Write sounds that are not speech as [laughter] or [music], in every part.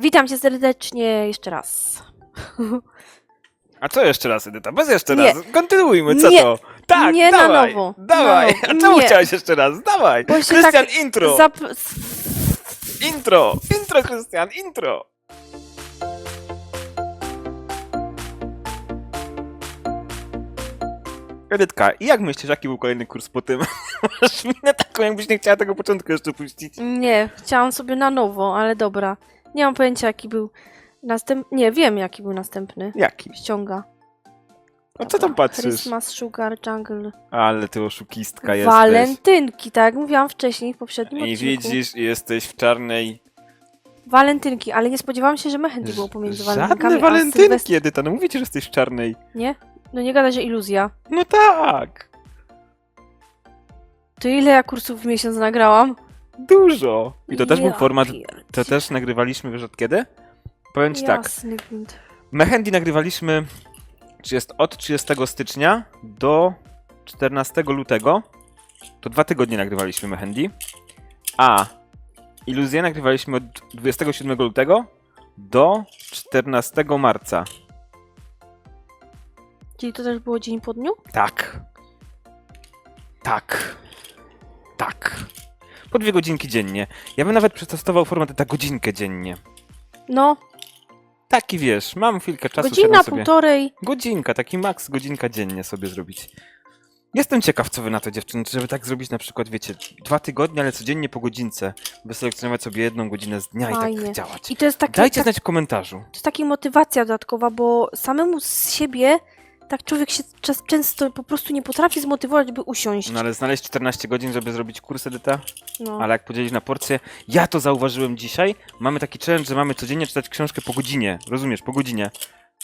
Witam cię serdecznie jeszcze raz. A co jeszcze raz, Edyta? Bez jeszcze Nie. raz. Kontynuujmy, co Nie. to? Tak, Nie na dawaj, nowo. Dawaj. Na A czemu Nie. chciałeś jeszcze raz? Dawaj. Bo się Krystian, tak intro. Zap- Intro. Intro, Krystian, intro. Edytka, i jak myślisz, jaki był kolejny kurs po tym? [laughs] Masz minę taką, jakbyś nie chciała tego początku jeszcze puścić. Nie, chciałam sobie na nowo, ale dobra. Nie mam pojęcia, jaki był następny. Nie, wiem, jaki był następny. Jaki? Ściąga. A co tam patrzysz? Christmas, Sugar, Jungle. Ale ty oszukistka jesteś. Walentynki, tak jak mówiłam wcześniej w poprzednim I odcinku. widzisz, jesteś w czarnej... Walentynki, ale nie spodziewałam się, że Mehendi było pomiędzy walentynkami. Żadne a walentynki, Sylwest- Edyta, no mówię ci, że jesteś w czarnej. Nie? No nie gada, że iluzja. No tak. To ile ja kursów w miesiąc nagrałam? Dużo. I to też był Ja format, pierdzie- to też nagrywaliśmy, wiesz od kiedy? Powiem ci tak, Jasny gwint. Mehendi nagrywaliśmy 30, od 30 stycznia do 14 lutego. To dwa tygodnie nagrywaliśmy Mehendi. A Iluzję nagrywaliśmy od 27 lutego do 14 marca. Czyli to też było dzień po dniu? Tak. Tak. Tak. Po dwie godzinki dziennie. Ja bym nawet przetestował format ta godzinkę dziennie. No, Taki wiesz, mam chwilkę czasu. godzina, siadam sobie. półtorej. Godzinka, taki maks godzinka dziennie sobie zrobić. Jestem ciekaw, co wy na to dziewczyny, żeby tak zrobić na przykład, wiecie, dwa tygodnie, ale codziennie po godzince. Wyselekcjonować sobie jedną godzinę z dnia i Fajnie. tak działać. I to jest taki, Dajcie tak, znać w komentarzu. to jest taka motywacja dodatkowa, bo samemu z siebie tak człowiek się czas, często po prostu nie potrafi zmotywować, by usiąść. No ale znaleźć 14 godzin, żeby zrobić kurs Edyta? No. Ale jak podzielić na porcje, ja to zauważyłem dzisiaj. Mamy taki challenge, że mamy codziennie czytać książkę po godzinie. Rozumiesz, po godzinie.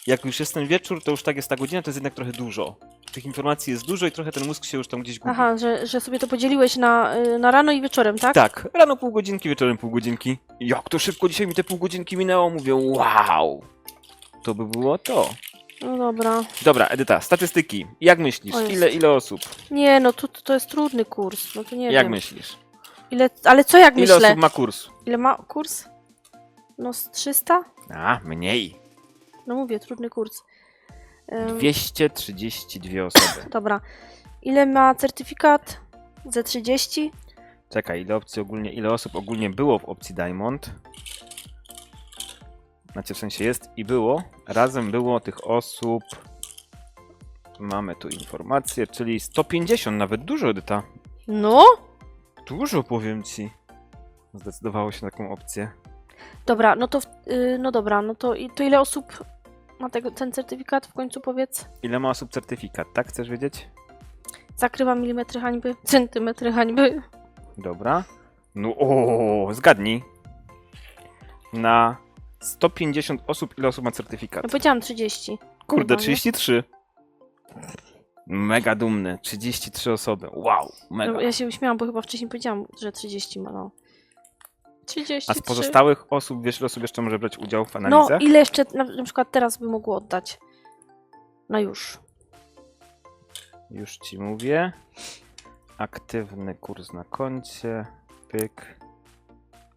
Jak już jest ten wieczór, to już tak jest ta godzina, to jest jednak trochę dużo. Tych informacji jest dużo i trochę ten mózg się już tam gdzieś gubi. Aha, że, że sobie to podzieliłeś na, y, na rano i wieczorem, tak? Tak, rano pół godzinki, wieczorem pół godzinki. Jak to szybko dzisiaj mi te pół godzinki minęło, mówię wow. To by było to. No dobra. Dobra, Edyta, statystyki. Jak myślisz? O. Ile, ile osób? Nie, no to, to jest trudny kurs. No to nie Jak wiem. myślisz? Ile, ale co jak Ile myślę? osób ma kurs? Ile ma kurs? No z 300? A, mniej. No mówię, trudny kurs. Ym, 232 osoby. [laughs] Dobra. Ile ma certyfikat? Ze 30? Czekaj, ile opcji ogólnie, ile osób ogólnie było w opcji Diamond? Znaczy w sensie jest i było. Razem było tych osób. Mamy tu informację, czyli 150, nawet dużo Edyta. No? Dużo powiem ci. Zdecydowało się na taką opcję. Dobra, no to, w- y, no dobra, no to, i- to ile osób ma tego, ten certyfikat w końcu powiedz? Ile ma osób certyfikat, tak? Chcesz wiedzieć? Zakrywa milimetry hańby, [laughs] centymetry hańby. Dobra. No o, zgadnij. Na 150 osób ile osób ma certyfikat? Ja powiedziałam 30. Kurde, Chyba, nie? 33. Mega dumny. 33 osoby. Wow, mega. No, ja się uśmiałam, bo chyba wcześniej powiedziałam, że 30 ma, no. 33. A z pozostałych osób, wiesz, ile osób jeszcze może brać udział w No, analizie? ile jeszcze na, na przykład teraz by mogło oddać? No już. Już ci mówię. Aktywny kurs na koncie. Pyk.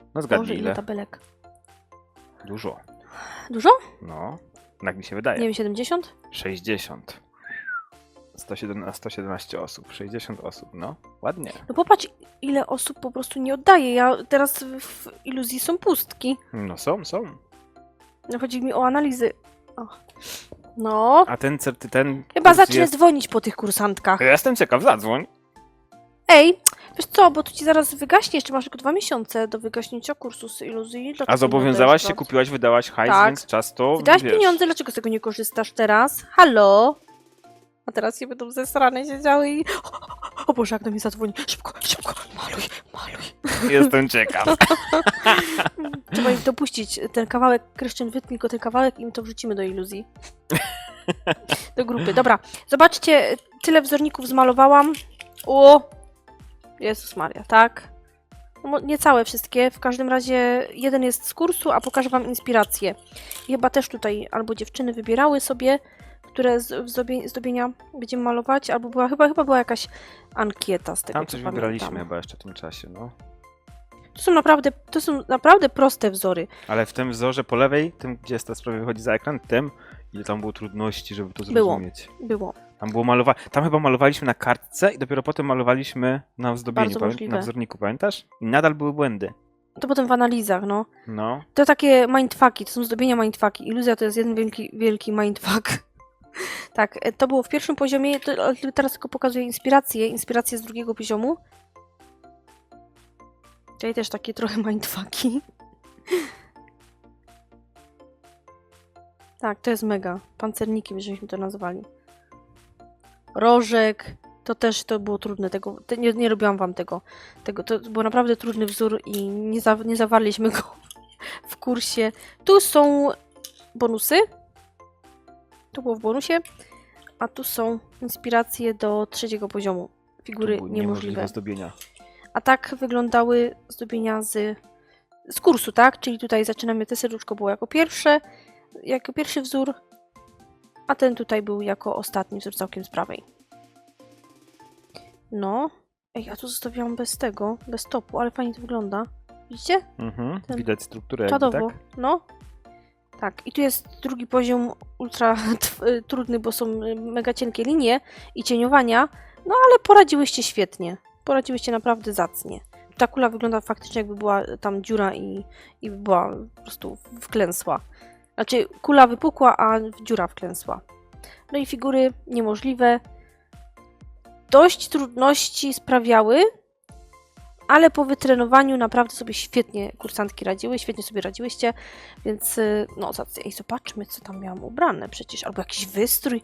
No Boże, zgadnij ile ile. tabelek. Dużo. Dużo? No, tak mi się wydaje. Nie wiem, 70? 60. 117, 117 osób, 60 osób, no. Ładnie. No popatrz, ile osób po prostu nie oddaje. Ja teraz w iluzji są pustki. No są, są. No chodzi mi o analizy. O. No, A ten certy, ten chyba zacznę jest... dzwonić po tych kursantkach. Ja jestem ciekaw, zadzwoń. Ej, wiesz co, bo tu ci zaraz wygaśnie, jeszcze masz tylko dwa miesiące do wygaśnięcia kursu z iluzji. Dlaczego A zobowiązałaś się, kupiłaś, wydałaś hajs, Tak. więc czas to, Wydałaś wiesz. pieniądze, dlaczego z tego nie korzystasz teraz? Halo? A teraz się będą zesrane siedziały i... [gasps] O Boże, jak do mnie zadzwoni. Szybko, szybko, maluj, maluj. [laughs] Jestem ciekaw. [laughs] Trzeba ich dopuścić. Ten kawałek, Kryszczyn, wytnij go ten kawałek i my to wrzucimy do iluzji. [laughs] Do grupy. Dobra, zobaczcie, tyle wzorników zmalowałam. O! Jezus Maria, tak? No, nie całe wszystkie, w każdym razie jeden jest z kursu, a pokażę wam inspirację. I chyba też tutaj albo dziewczyny wybierały sobie, które z zdobie- zdobienia będziemy malować, albo była chyba, chyba była jakaś ankieta z tego, Tam co coś pamiętam. wybraliśmy chyba jeszcze w tym czasie, no. To są naprawdę, to są naprawdę proste wzory. Ale w tym wzorze po lewej, tym gdzie ta sprawa wychodzi za ekran, tym ile tam było trudności, żeby to Było. zrozumieć. Było. Tam było malowa... Tam chyba malowaliśmy na kartce i dopiero potem malowaliśmy na ozdobieniu, Bardzo pamię- możliwe. na wzorniku, pamiętasz? I nadal były błędy. To potem w analizach, no. No. To takie mindfucki, to są zdobienia mindfucki. Iluzja to jest jeden wielki, wielki mindfuck. [laughs] tak, e, to było w pierwszym poziomie, to, ale teraz tylko pokazuję inspirację, inspirację z drugiego poziomu. Tutaj też takie trochę mindfucki. Tak, to jest mega. Pancernikiem, żeśmy to nazwali. Rożek, to też to było trudne. Tego, te, nie, nie robiłam wam tego. tego. To był naprawdę trudny wzór i nie, za, nie zawarliśmy go w kursie. Tu są bonusy. To było w bonusie. A tu są inspiracje do trzeciego poziomu. Figury były niemożliwe. zdobienia. A tak wyglądały zdobienia z, z kursu, tak? Czyli tutaj zaczynamy, te serduszko było jako pierwsze, jako pierwszy wzór, a ten tutaj był jako ostatni wzór całkiem z prawej. No. Ej, ja tu zostawiłam bez tego, bez topu, ale fajnie to wygląda. Widzicie? Mhm. Ten- Widać strukturę jakby, Czadowo. tak? No. Tak, i tu jest drugi poziom ultra [laughs] y, trudny, bo są y, mega cienkie linie i cieniowania, no ale poradziłyście świetnie. Poradziłyście naprawdę zacnie. Ta kula wygląda faktycznie jakby była tam dziura i, i była po prostu wklęsła. Znaczy kula wypukła, a dziura wklęsła. No i figury niemożliwe. Dość trudności sprawiały, ale po wytrenowaniu naprawdę sobie świetnie kursantki radziły, świetnie sobie radziłyście, więc y, no ej, zobaczmy, co tam miałam ubrane przecież, albo jakiś wystrój.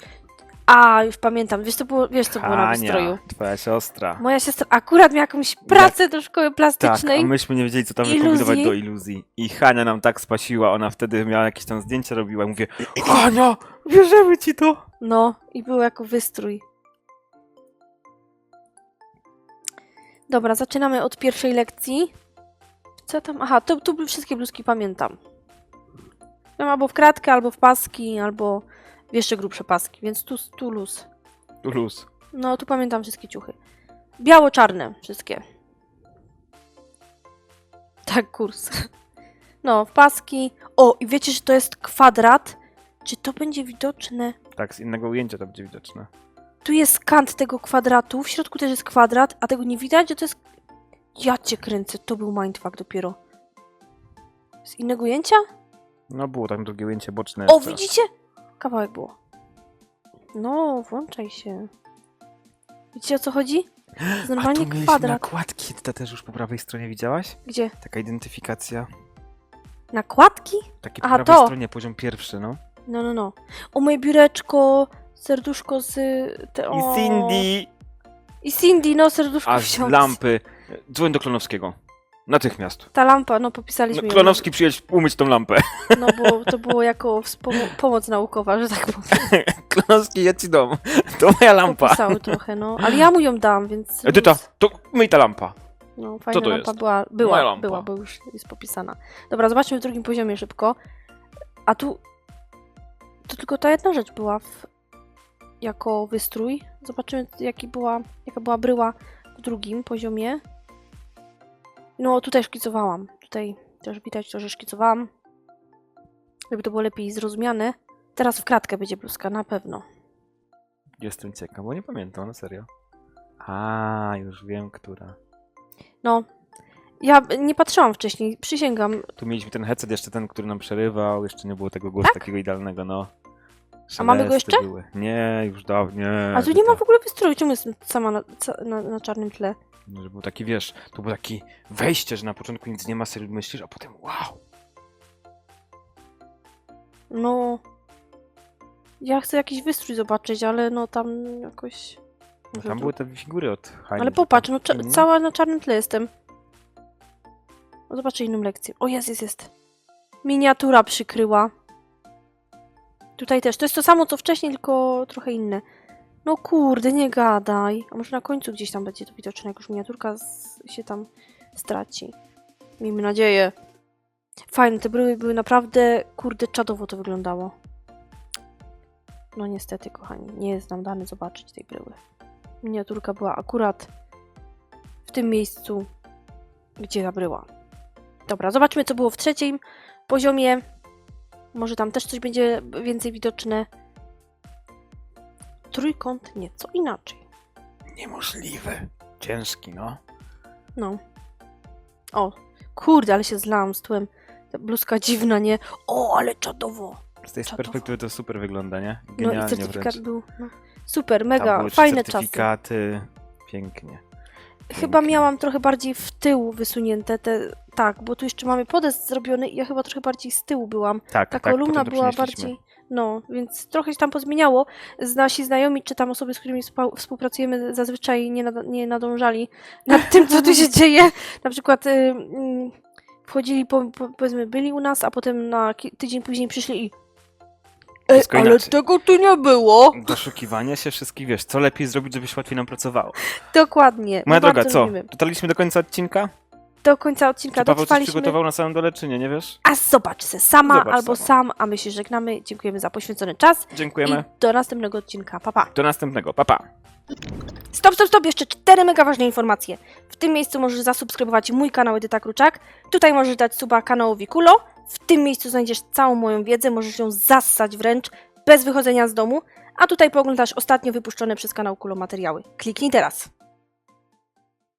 A, już pamiętam, wiesz co było, wiesz, co było na wystroju? Twoja siostra. Moja siostra akurat miała jakąś pracę do szkoły Tak, plastycznej. a myśmy nie wiedzieli, co tam Iluzji. wykombinować do iluzji. I Hania nam tak spasiła, ona wtedy miała jakieś tam zdjęcia robiła i mówię Hania, bierzemy ci to! No, i był jako wystrój. Dobra, zaczynamy od pierwszej lekcji. Co tam? Aha, to, tu wszystkie bluzki pamiętam. Miałam albo w kratkę, albo w paski, albo jeszcze grubsze paski, więc tu, tu luz. Luz. No, tu pamiętam wszystkie ciuchy. Biało-czarne wszystkie. Tak, kurs. No, w paski. O, i wiecie, że to jest kwadrat? Czy to będzie widoczne? Tak, z innego ujęcia to będzie widoczne. Tu jest kant tego kwadratu, w środku też jest kwadrat, a tego nie widać, że to jest... Ja cię kręcę, to był mindfuck dopiero. Z innego ujęcia? No było tam drugie ujęcie boczne. O, jeszcze. widzicie? Kawałek było. No, włączaj się. Widzicie o co chodzi? To [gasps] jest A tu normalnie mieliśmy kwadrat. nakładki, ty też już po prawej stronie widziałaś? Gdzie? Taka identyfikacja. Nakładki? Taki po Aha, prawej to. stronie, poziom pierwszy, no. No, no, no. O, moje biureczko, serduszko z... Te, I o. Cindy! I Cindy, no, serduszko A z lampy. Dzwoń do Klonowskiego. Natychmiast. Ta lampa, no, No, popisaliśmy ją. Klonowski przyjedź umyć tą lampę. [laughs] No, bo to było jako wspomo- pomoc naukowa, że tak powiem. [laughs] Klonowski, ja ci dom. [laughs] To moja lampa. Popisały trochę, no. Ale ja mu ją dam, więc... Edyta, to myj ta lampa. No, fajna to lampa jest? była, Moja była, lampa. była, bo już jest popisana. Dobra, zobaczmy w drugim poziomie szybko. A tu... To tylko ta jedna rzecz była w... jako wystrój. Zobaczymy, jaki była, jaka była bryła w drugim poziomie. No, tutaj szkicowałam. Tutaj też widać to, że szkicowałam. Żeby to było lepiej zrozumiane. Teraz w kratkę będzie bluzka, na pewno. Jestem ciekaw, bo nie pamiętam, na serio. A, już wiem, która. No, ja nie patrzyłam wcześniej, przysięgam. Tu mieliśmy ten headset jeszcze ten, który nam przerywał, jeszcze nie było tego głosu takiego idealnego, no. Tak? A mamy go Szelesty jeszcze? Były. Nie, już dawniej. A tu nie ma w ogóle wystroju, czemu jestem sama na, ca- na, na czarnym tle? Że był taki, wiesz, to było takie wejście, że na początku nic nie ma, sobie myślisz, a potem wow. No. Ja chcę jakiś wystrój zobaczyć, ale no tam jakoś. No, tam były te figury od Hani. Ale popatrz, no cza- Mhm. cała na czarnym tle jestem. No zobaczę inną lekcję. O, jest, jest, jest. Miniatura przykryła. Tutaj też. To jest to samo co wcześniej, tylko trochę inne. No kurde, nie gadaj. A może na końcu gdzieś tam będzie to widoczne, jak już miniaturka się tam straci. Miejmy nadzieję. Fajne, te bryły były naprawdę, kurde, czadowo to wyglądało. No niestety, kochani, nie jest nam dane zobaczyć tej bryły. Miniaturka była akurat w tym miejscu, gdzie ta bryła. Dobra, zobaczmy, co było w trzecim poziomie. Może tam też coś będzie więcej widoczne. Trójkąt nieco inaczej. Niemożliwe. Ciężki, no. No. O, kurde, ale się zlałam z tłem. Ta bluzka dziwna, nie? O, ale czadowo. Z tej Czadowo. perspektywy to super wygląda, nie? No Genialnie i certyfikat wręcz. był. No. Super, Tam mega, były trzy fajne czasy. certyfikaty. Pięknie. Chyba Pięknie. miałam trochę bardziej w tył wysunięte te. Tak, bo tu jeszcze mamy podest zrobiony i ja chyba trochę bardziej z tyłu byłam. Tak, Ta tak, kolumna potem to była przenieśliśmy. bardziej. No, więc trochę się tam pozmieniało. Z nasi znajomi, czy tam osoby, z którymi współ- współpracujemy, zazwyczaj nie, nada- nie nadążali nad tym, co tu się dzieje. [laughs] Na przykład y, mm, wchodzili, po, po, powiedzmy, byli u nas, a potem na tydzień później przyszli i. Ej, ale inaczej. tego tu nie było! Doszukiwanie się wszystkich, wiesz, co lepiej zrobić, żeby się łatwiej nam pracowało. Dokładnie. Moja droga, co? lubimy. Dotarliśmy do końca odcinka? Do końca odcinka Czy Paweł coś dotrwaliśmy. przygotował na samym dole, czy nie, nie wiesz? A zobacz se sama Zobacz albo sama. sam, a my się żegnamy. Dziękujemy za poświęcony czas Dziękujemy. i do następnego odcinka. Pa, pa. Do następnego. Pa, pa. Stop, stop, stop, jeszcze cztery mega ważne informacje. W tym miejscu możesz zasubskrybować mój kanał Edyta Kruczak. Tutaj możesz dać suba kanałowi Kulo. W tym miejscu znajdziesz całą moją wiedzę, możesz ją zassać wręcz, bez wychodzenia z domu. A tutaj pooglądasz ostatnio wypuszczone przez kanał Kulo materiały. Kliknij teraz.